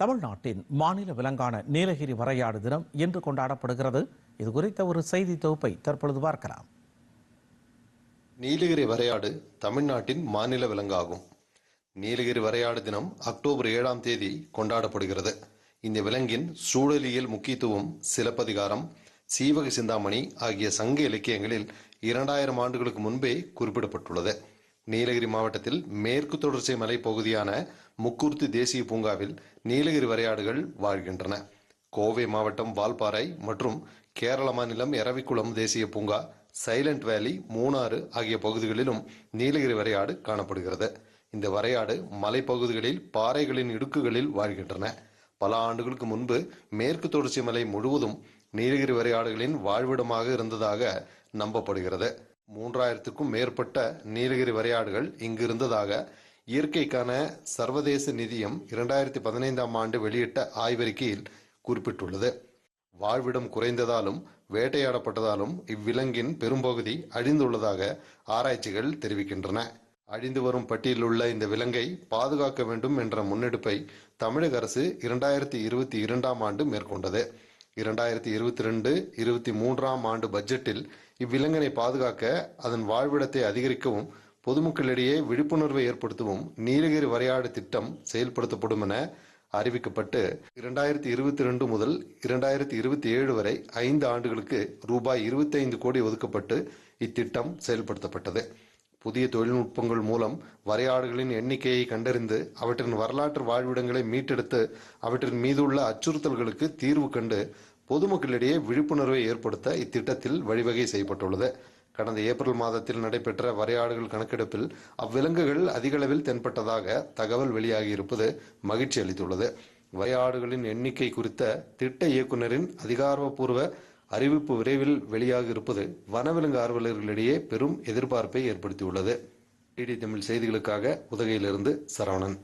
தமிழ்நாட்டின் மாநில விலங்கான நீலகிரி வரையாடு தினம் இன்று கொண்டாடப்படுகிறது. இது குறித்த ஒரு செய்தி தொகுப்பை தற்பொழுது பார்க்கலாம். நீலகிரி வரையாடு தமிழ்நாட்டின் மாநில விலங்காகும். நீலகிரி வரையாடு தினம் அக்டோபர் ஏழாம் தேதி கொண்டாடப்படுகிறது. இந்த விலங்கின் சூழலியல் முக்கியத்துவம் சிலப்பதிகாரம் சீவக சிந்தாமணி ஆகிய சங்க இலக்கியங்களில் இரண்டாயிரம் ஆண்டுகளுக்கு முன்பே குறிப்பிடப்பட்டுள்ளது. நீலகிரி மாவட்டத்தில் மேற்கு தொடர்ச்சி மலை பகுதியான முக்குர்த்தி தேசிய பூங்காவில் நீலகிரி வரையாடுகள் வாழ்கின்றன. கோவை மாவட்டம் வால்பாறை மற்றும் கேரள மாநிலம் எரவிக்குளம் தேசிய பூங்கா சைலண்ட் வேலி மூணாறு ஆகிய பகுதிகளிலும் நீலகிரி வரையாடு காணப்படுகிறது. இந்த வரையாடு மலைப்பகுதிகளில் பாறைகளின் இடுக்குகளில் வாழ்கின்றன. பல ஆண்டுகளுக்கு முன்பு மேற்கு தொடர்ச்சி மலை முழுவதும் நீலகிரி வரையாடுகளின் வாழ்விடமாக இருந்ததாக நம்பப்படுகிறது. மூன்றாயிரத்துக்கும் மேற்பட்ட நீலகிரி வரையாடுகள் இங்கு இருந்ததாக இயற்கைக்கான சர்வதேச நிதியம் இரண்டாயிரத்தி பதினைந்தாம் ஆண்டு வெளியிட்ட ஆய்வறிக்கையில் குறிப்பிட்டுள்ளது. வாழ்விடம் குறைந்ததாலும் வேட்டையாடப்பட்டதாலும் இவ்விலங்கின் பெரும்பகுதி அழிந்துள்ளதாக ஆராய்ச்சிகள் தெரிவிக்கின்றன. அழிந்து வரும் பட்டியலில் உள்ள இந்த விலங்கை பாதுகாக்க வேண்டும் என்ற முன்னெடுப்பை தமிழக அரசு இரண்டாயிரத்தி இருபத்தி இரண்டாம் ஆண்டு மேற்கொண்டது. இரண்டாயிரத்தி இருபத்தி ரெண்டு இருபத்தி மூன்றாம் ஆண்டு பட்ஜெட்டில் இவ்விலங்கினை பாதுகாக்க அதன் வாழ்விடத்தை அதிகரிக்கவும் பொதுமக்களிடையே விழிப்புணர்வை ஏற்படுத்தவும் நீலகிரி வரையாடு திட்டம் செயல்படுத்தப்படும் என அறிவிக்கப்பட்டு இரண்டாயிரத்தி இருபத்தி ரெண்டு முதல் இரண்டாயிரத்தி இருபத்தி ஏழு வரை ஐந்து ஆண்டுகளுக்கு ரூபாய் இருபத்தைந்து கோடி ஒதுக்கப்பட்டு இத்திட்டம் செயல்படுத்தப்பட்டது. புதிய தொழில்நுட்பங்கள் மூலம் வரையாடுகளின் எண்ணிக்கையை கண்டறிந்து அவற்றின் வரலாற்று வாழ்விடங்களை மீட்டெடுத்து அவற்றின் மீதுள்ள அச்சுறுத்தல்களுக்கு தீர்வு கண்டு பொதுமக்களிடையே விழிப்புணர்வை ஏற்படுத்த இத்திட்டத்தில் வழிவகை செய்யப்பட்டுள்ளது. கடந்த ஏப்ரல் மாதத்தில் நடைபெற்ற வரையாடுகள் கணக்கெடுப்பில் அவ்விலங்குகள் அதிகளவில் தென்பட்டதாக தகவல் வெளியாகி இருப்பது மகிழ்ச்சி அளித்துள்ளது. வரையாடுகளின் எண்ணிக்கை குறித்த திட்ட இயக்குநரின் அதிகாரப்பூர்வ அறிவிப்பு விரைவில் வெளியாக இருப்பது வனவிலங்கு ஆர்வலர்களிடையே பெரும் எதிர்பார்ப்பை ஏற்படுத்தியுள்ளது. டிடி தமிழ் செய்திகளுக்காக உதகையிலிருந்து சரவணன்.